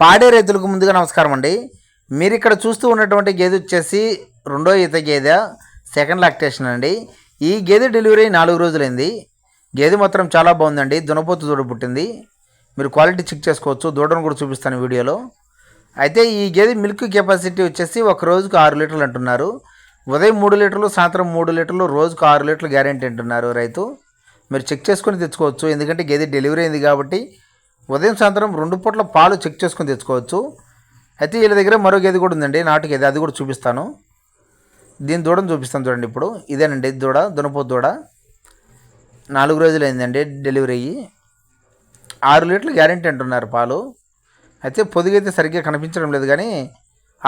పాడే రైతులకు ముందుగా నమస్కారం అండి. మీరు ఇక్కడ చూస్తూ ఉన్నటువంటి గేదె వచ్చేసి రెండో ఈత గేదె సెకండ్ లాక్టేషన్ అండి. ఈ గేదె డెలివరీ నాలుగు రోజులైంది. గేదె మాత్రం చాలా బాగుందండి. దునపోతు దూడ పుట్టింది. మీరు క్వాలిటీ చెక్ చేసుకోవచ్చు. దూడను కూడా చూపిస్తాను వీడియోలో. అయితే ఈ గేదె మిల్క్ కెపాసిటీ వచ్చేసి ఒక రోజుకు ఆరు లీటర్లు అంటున్నారు. ఉదయం మూడు లీటర్లు సాయంత్రం మూడు లీటర్లు రోజుకు ఆరు లీటర్లు గ్యారెంటీ అంటున్నారు రైతు. మీరు చెక్ చేసుకొని తెచ్చుకోవచ్చు. ఎందుకంటే గేదె డెలివరీ అయింది కాబట్టి ఉదయం సాయంత్రం రెండు పూట్ల పాలు చెక్ చేసుకుని తెచ్చుకోవచ్చు. అయితే వీళ్ళ దగ్గర మరో గేది కూడా ఉందండి నాటు గేదె అది కూడా చూపిస్తాను. దీని దూడను చూపిస్తాను చూడండి ఇప్పుడు. ఇదేనండి దూడ దునపో దూడ. నాలుగు రోజులు అయిందండి డెలివరీ అయ్యి. ఆరు లీటర్లు గ్యారెంటీ అంటున్నారు పాలు. అయితే పొదుగైతే సరిగ్గా కనిపించడం లేదు కానీ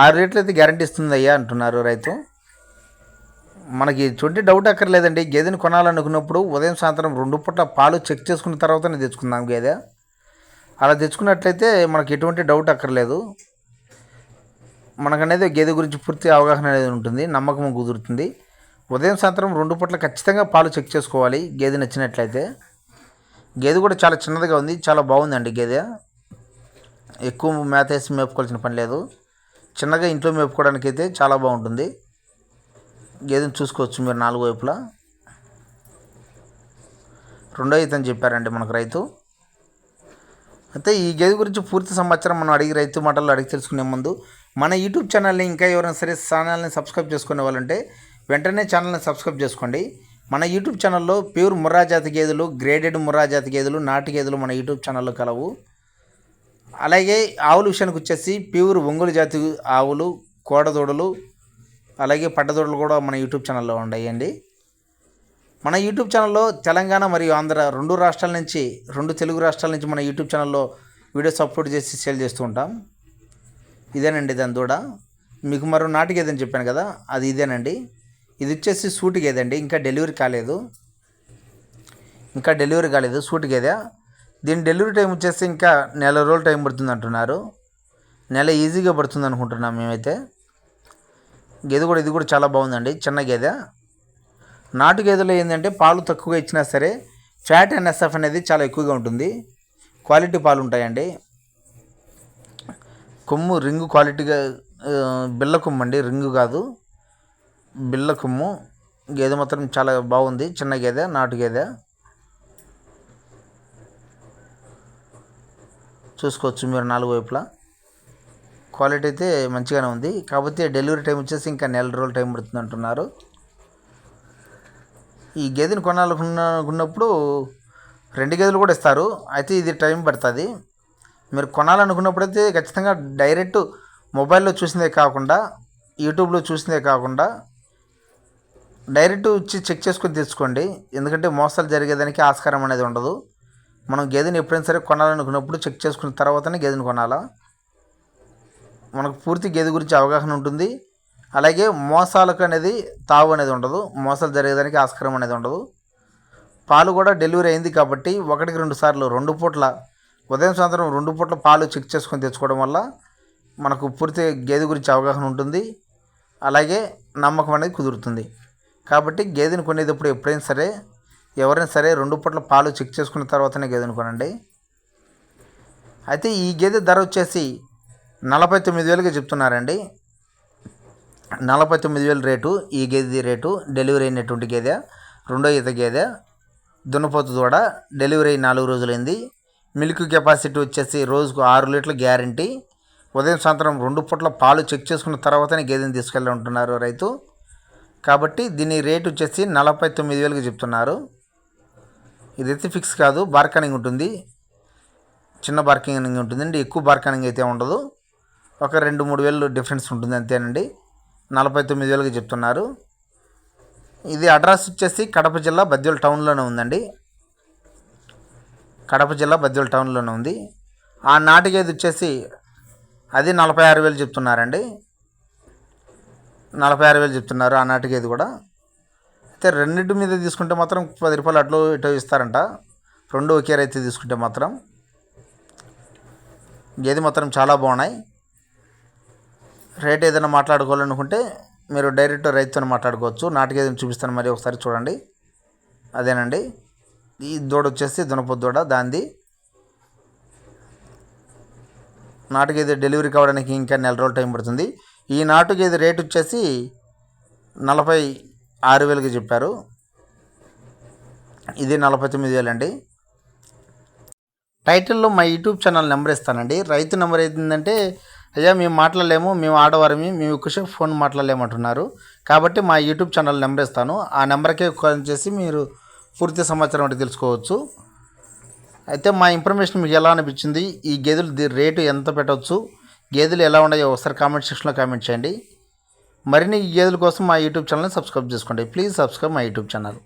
ఆరు లీటర్లు అయితే గ్యారంటీ ఇస్తుంది అయ్యా అంటున్నారు రైతు. మనకి ఎటువంటి డౌట్ అక్కర్లేదండి. గేదెని కొనాలనుకున్నప్పుడు ఉదయం సాయంత్రం రెండు పూట్ల పాలు చెక్ చేసుకున్న తర్వాతనే తెచ్చుకుందాం గేదె. అలా తెచ్చుకున్నట్లయితే మనకు ఎటువంటి డౌట్ అక్కర్లేదు. మనకనేది గేదె గురించి పూర్తి అవగాహన అనేది ఉంటుంది నమ్మకం కుదురుతుంది. ఉదయం సాయంత్రం రెండు పూట్ల ఖచ్చితంగా పాలు చెక్ చేసుకోవాలి గేదె నచ్చినట్లయితే. గేదె కూడా చాలా చిన్నదిగా ఉంది చాలా బాగుందండి గేదె. ఎక్కువ మేత వేసి మేపుకోవాల్సిన పని లేదు. చిన్నగా ఇంట్లో మేపుకోవడానికి అయితే చాలా బాగుంటుంది. గేదెని చూసుకోవచ్చు మీరు నాలుగు వైపులా. రెండో ఈతని చెప్పారండి మనకు రైతు. అయితే ఈ గేదె గురించి పూర్తి సమాచారం మనం అడిగి రైతు మాటల్లో అడిగి తెలుసుకునే ముందు మన యూట్యూబ్ ఛానల్ని ఇంకా ఎవరైనా సరే ఛానల్ని సబ్స్క్రైబ్ చేసుకునే వాళ్ళంటే వెంటనే ఛానల్ని సబ్స్క్రైబ్ చేసుకోండి. మన యూట్యూబ్ ఛానల్లో ప్యూర్ ముర్రా జాతి గేదెలు గ్రేడెడ్ ముర్రా జాతి గేదెలు నాటు గేదెలు మన యూట్యూబ్ ఛానల్లో కలవు. అలాగే ఆవుల విషయానికి వచ్చేసి ప్యూర్ ఒంగోలు జాతి ఆవులు కోడదూడలు అలాగే పట్టదూడలు కూడా మన యూట్యూబ్ ఛానల్లో ఉన్నాయండి మన యూట్యూబ్ ఛానల్లో తెలంగాణ మరియు ఆంధ్ర రెండు రాష్ట్రాల నుంచి రెండు తెలుగు రాష్ట్రాల నుంచి మన యూట్యూబ్ ఛానల్లో వీడియోస్ అప్లోడ్ చేసి సేల్ చేస్తూ ఉంటాం. ఇదేనండి దాని దూడ. మీకు మరో నాటు గేదని చెప్పాను కదా అది ఇదేనండి. ఇది వచ్చేసి సూటి గేదండి ఇంకా డెలివరీ కాలేదు. ఇంకా డెలివరీ కాలేదు సూటి గేదె దీని డెలివరీ టైం వచ్చేసి ఇంకా నెల రోజులు టైం పడుతుంది అంటున్నారు. నెల ఈజీగా పడుతుంది అనుకుంటున్నాం మేమైతే. గేదె కూడా ఇది కూడా చాలా బాగుందండి. చిన్న గేదె నాటు గేదెలో ఏంటంటే పాలు తక్కువగా ఇచ్చినా సరే ఫ్యాట్ ఎన్ఎస్ఎఫ్ అనేది చాలా ఎక్కువగా ఉంటుంది. క్వాలిటీ పాలు ఉంటాయండి కొమ్ము రింగు క్వాలిటీగా బిళ్ళ కొమ్ము అండి రింగు కాదు. బిళ్ళ కొమ్ము. గేదె మాత్రం చాలా బాగుంది. చిన్న గేదె నాటు గేదె. చూసుకోవచ్చు మీరు నాలుగు వైపులా. క్వాలిటీ అయితే మంచిగానే ఉంది. కాకపోతే డెలివరీ టైం వచ్చేసి ఇంకా నెల రోజులు టైం పడుతుంది అంటున్నారు ఈ గేదెని కొనాలనుకున్నప్పుడు రెండు గేదెలు కూడా ఇస్తారు. అయితే ఇది టైం పడుతుంది. మీరు కొనాలనుకున్నప్పుడు అయితే ఖచ్చితంగా డైరెక్ట్ మొబైల్లో చూసిందే కాకుండా యూట్యూబ్లో చూసిందే కాకుండా డైరెక్ట్ వచ్చి చెక్ చేసుకొని తెచ్చుకోండి ఎందుకంటే మోసాలు జరిగేదానికి ఆస్కారం అనేది ఉండదు. మనం గేదెని ఎప్పుడైనా సరే కొనాలనుకున్నప్పుడు చెక్ చేసుకున్న తర్వాతనే గేదెని కొనాలా? మనకు పూర్తి గేదె గురించి అవగాహన ఉంటుంది. అలాగే మోసాలకు అనేది తావు అనేది ఉండదు. మోసాలు జరిగేదానికి ఆస్కారం అనేది ఉండదు. పాలు కూడా డెలివరీ అయింది కాబట్టి ఒకటికి రెండు సార్లు రెండు పూట్ల ఉదయం సాయంత్రం రెండు పూట్ల పాలు చెక్ చేసుకొని తెచ్చుకోవడం వల్ల మనకు పూర్తి గేదె గురించి అవగాహన ఉంటుంది. అలాగే నమ్మకం అనేది కుదురుతుంది. కాబట్టి గేదెని కొనేటప్పుడు ఎప్పుడైనా సరే ఎవరైనా సరే రెండు పూట్ల పాలు చెక్ చేసుకున్న తర్వాతనే గేదెని కొనండి. అయితే ఈ గేదె ధర వచ్చేసి నలభై తొమ్మిది వేలుగా చెప్తున్నారండి. నలభై తొమ్మిది వేలు రేటు ఈ గేదె రేటు డెలివరీ అయినటువంటి గేదె రెండో ఈత గేదె దున్నపోతు దూడ డెలివరీ అయి నాలుగు రోజులైంది. మిల్క్ కెపాసిటీ వచ్చేసి రోజుకు ఆరు లీటర్ల గ్యారంటీ. ఉదయం సాయంత్రం రెండు పూట్ల పాలు చెక్ చేసుకున్న తర్వాతనే గేదెని తీసుకెళ్ళి ఉంటున్నారు రైతు. కాబట్టి దీని రేటు వచ్చేసి నలభై తొమ్మిది వేలకు చెప్తున్నారు. ఇదైతే ఫిక్స్ కాదు బార్కనింగ్ ఉంటుంది. చిన్న బార్కింగ్ ఉంటుందండి ఎక్కువ బార్కనింగ్ అయితే ఉండదు. ఒక రెండు మూడు వేలు డిఫరెన్స్ ఉంటుంది అంతేనండి. నలభై తొమ్మిది వేలుగా చెప్తున్నారు. ఇది అడ్రస్ వచ్చేసి కడప జిల్లా బద్వేల్ టౌన్లోనే ఉందండి. కడప జిల్లా బద్వేల్ టౌన్లోనే ఉంది. ఆ నాటికేది వచ్చేసి అది నలభై ఆరు వేలు చెప్తున్నారండి. నలభై ఆరు వేలు చెప్తున్నారు ఆ నాటికేది కూడా. అయితే రెండింటి మీద తీసుకుంటే మాత్రం పది రూపాయలు అట్లు ఇటు ఇస్తారంట. రెండు ఒకే రైతు తీసుకుంటే మాత్రం. గేది మాత్రం చాలా బాగున్నాయి. రేట్ ఏదైనా మాట్లాడుకోవాలనుకుంటే మీరు డైరెక్ట్ రైతుతో మాట్లాడుకోవచ్చు. నాటు ఏదైనా చూపిస్తాను మరి ఒకసారి చూడండి. అదేనండి. ఈ దూడ వచ్చేసి దునపొద్దు దూడ దాంది. నాటు గేదె డెలివరీ కావడానికి ఇంకా నెల రోజులు టైం పడుతుంది. ఈ నాటు గేదె రేట్ వచ్చేసి నలభై ఆరు వేలకి చెప్పారు. ఇది నలభై తొమ్మిది వేలండి టైటిల్లో మా యూట్యూబ్ ఛానల్ నెంబర్ ఇస్తానండి. రైతు నెంబర్ ఏంటంటే అయ్యా మేము మాట్లాడలేము మేము ఆడవారమి మేము ఎక్కువసేపు ఫోన్ మాట్లాడలేమంటున్నారు. కాబట్టి మా యూట్యూబ్ ఛానల్ నెంబర్ ఇస్తాను. ఆ నెంబర్కే కాల్ చేసి మీరు పూర్తి సమాచారం అంటే తెలుసుకోవచ్చు. అయితే మా ఇన్ఫర్మేషన్ మీకు ఎలా అనిపించింది? ఈ గేదెలు ది- రేటు ఎంత పెట్టవచ్చు? గేదెలు ఎలా ఉన్నాయో ఒకసారి కామెంట్ సెక్షన్లో కామెంట్ చేయండి. మరిన్ని ఈ గేదెల కోసం మా యూట్యూబ్ ఛానల్ని సబ్స్క్రైబ్ చేసుకోండి. ప్లీజ్ సబ్స్క్రైబ్ మా యూట్యూబ్ ఛానల్.